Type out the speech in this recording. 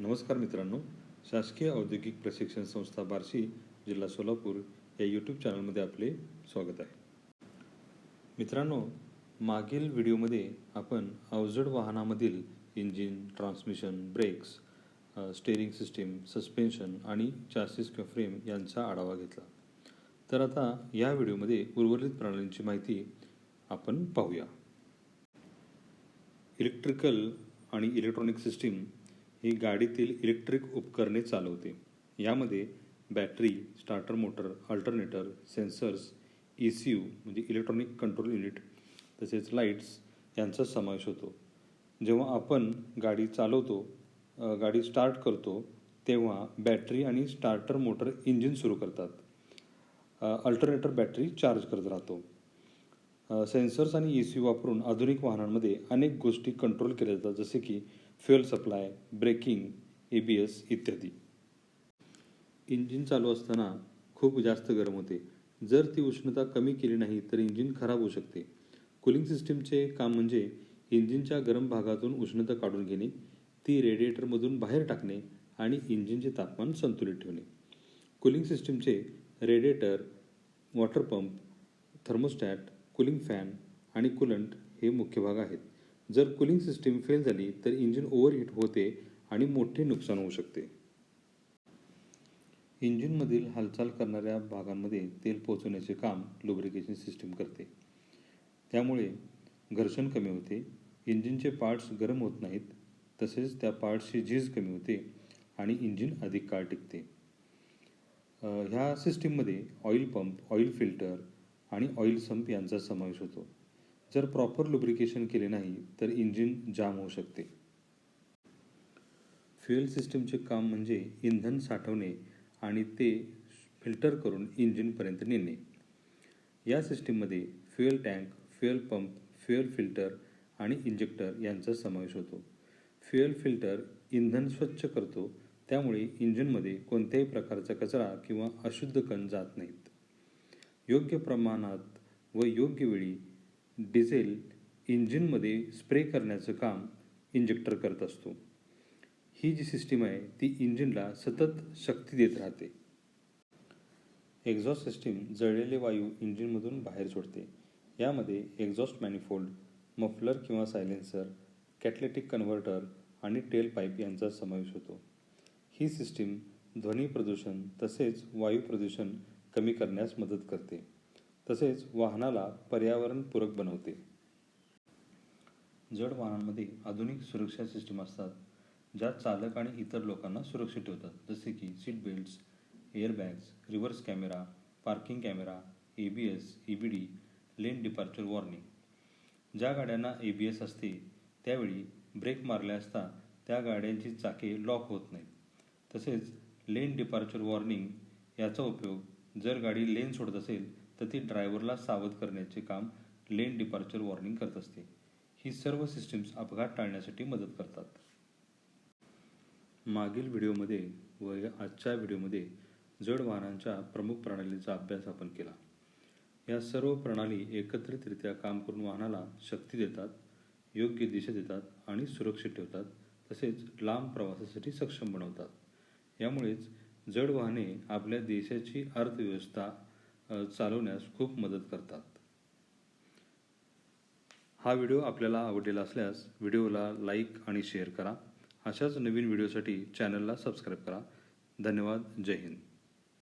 नमस्कार मित्रांनो. शासकीय औद्योगिक प्रशिक्षण संस्था बार्शी जिल्हा सोलापूर या यूट्यूब चॅनलमध्ये आपले स्वागत आहे. मित्रांनो मागील व्हिडिओमध्ये आपण अवजड वाहनामधील engine transmission brakes steering system suspension आणि चार्सिस किंवा फ्रेम यांचा आढावा घेतला. तर आता या व्हिडिओमध्ये उर्वरित प्रणालींची माहिती आपण पाहूया. इलेक्ट्रिकल आणि इलेक्ट्रॉनिक सिस्टीम ही गाडीतील इलेक्ट्रिक उपकरणे चालवते. यामध्ये battery starter motor alternator sensors E C U म्हणजे इलेक्ट्रॉनिक कंट्रोल युनिट तसेच लाईट्स यांचा समावेश होतो. जेव्हा आपण गाडी चालवतो गाडी स्टार्ट करतो तेव्हा बॅटरी आणि स्टार्टर मोटर इंजिन सुरू करतात. अल्टरनेटर बॅटरी चार्ज करत राहतो. सेन्सर्स आणि ई सी वापरून आधुनिक वाहनांमध्ये अनेक गोष्टी कंट्रोल केल्या जातात. जसे की fuel supply braking A B S इत्यादी. इंजिन चालू असताना खूप जास्त गरम होते. जर ती उष्णता कमी केली नाही तर इंजिन खराब होऊ शकते. कूलिंग सिस्टीमचे काम म्हणजे इंजिनच्या गरम भागातून उष्णता काढून घेणे ती रेडिएटरमधून बाहेर टाकणे आणि इंजिनचे तापमान संतुलित ठेवणे. कूलिंग सिस्टीमचे radiator water pump thermostat cooling fan आणि कुलंट हे मुख्य भाग आहेत. जर कूलिंग सिस्टीम फेल झाली तर इंजिन ओव्हरहीट होते आणि मोठे नुकसान होऊ शकते. इंजिनमधील हालचाल करणाऱ्या भागांमध्ये तेल पोहोचवण्याचे काम लुब्रिकेशन सिस्टीम करते. त्यामुळे घर्षण कमी होते इंजिनचे पार्ट्स गरम होत नाहीत तसेच त्या पार्ट्सची झीज कमी होते आणि इंजिन अधिक काळ टिकते. ह्या सिस्टीममध्ये ऑइल पंप ऑइल फिल्टर आणि ऑइल संप यांचा समावेश होतो. जर प्रॉपर लुब्रिकेशन केले नाही तर इंजिन जाम होऊ शकते. फ्युएल सिस्टीमचे काम म्हणजे इंधन साठवणे आणि ते फिल्टर करून इंजिनपर्यंत नेणे. या सिस्टीममध्ये fuel tank fuel pump fuel filter आणि इंजेक्टर यांचा समावेश होतो. फ्युएल फिल्टर इंधन स्वच्छ करतो त्यामुळे इंजिनमध्ये कोणत्याही प्रकारचा कचरा किंवा अशुद्ध कण जात नाहीत. योग्य प्रमाणात व योग्य वेळी डिझेल इंजिनमध्ये स्प्रे करण्याचं काम इंजेक्टर करत असतो. ही जी सिस्टीम आहे ती इंजिनला सतत शक्ती देत राहते. एक्झॉस्ट सिस्टीम जळलेले वायू इंजिनमधून बाहेर सोडते. यामध्ये एक्झॉस्ट मॅनिफोल्ड मफलर किंवा सायलेन्सर कॅटलेटिक कन्व्हर्टर आणि टेल पाईप यांचा समावेश होतो. ही सिस्टीम ध्वनी प्रदूषण तसेच वायू प्रदूषण कमी करण्यास मदत करते. तसेच वाहनाला पर्यावरणपूरक बनवते. जड वाहनांमध्ये आधुनिक सुरक्षा सिस्टीम असतात ज्या चालक आणि इतर लोकांना सुरक्षित ठेवतात. जसे की seat belts airbags reverse camera parking camera A B S E B D lane departure warning. ज्या गाड्यांना ए बी एस असते त्यावेळी ब्रेक मारले असता त्या गाड्यांची चाके लॉक होत नाहीत. तसेच लेन डिपार्चर वॉर्निंग याचा उपयोग जर गाडी लेन सोडत असेल तर ती ड्रायव्हरला सावध करण्याचे काम लेन डिपार्चर वॉर्निंग करत असते. ही सर्व सिस्टीम्स अपघात टाळण्यासाठी मदत करतात. मागील व्हिडिओमध्ये व आजच्या व्हिडिओमध्ये जड वाहनांच्या प्रमुख प्रणालीचा अभ्यास आपण केला. या सर्व प्रणाली एकत्रितरित्या काम करून वाहनाला शक्ती देतात योग्य दिशा देतात आणि सुरक्षित ठेवतात तसेच लांब प्रवासासाठी सक्षम बनवतात. यामुळेच जड वाहने आपल्या देशाची अर्थव्यवस्था चालवण्यास खूप मदत करतात. हा व्हिडिओ आपल्याला आवडलेला असल्यास व्हिडिओला लाईक आणि शेअर करा. अशाच नवीन व्हिडिओसाठी चॅनलला सबस्क्राईब करा. धन्यवाद. जय हिंद.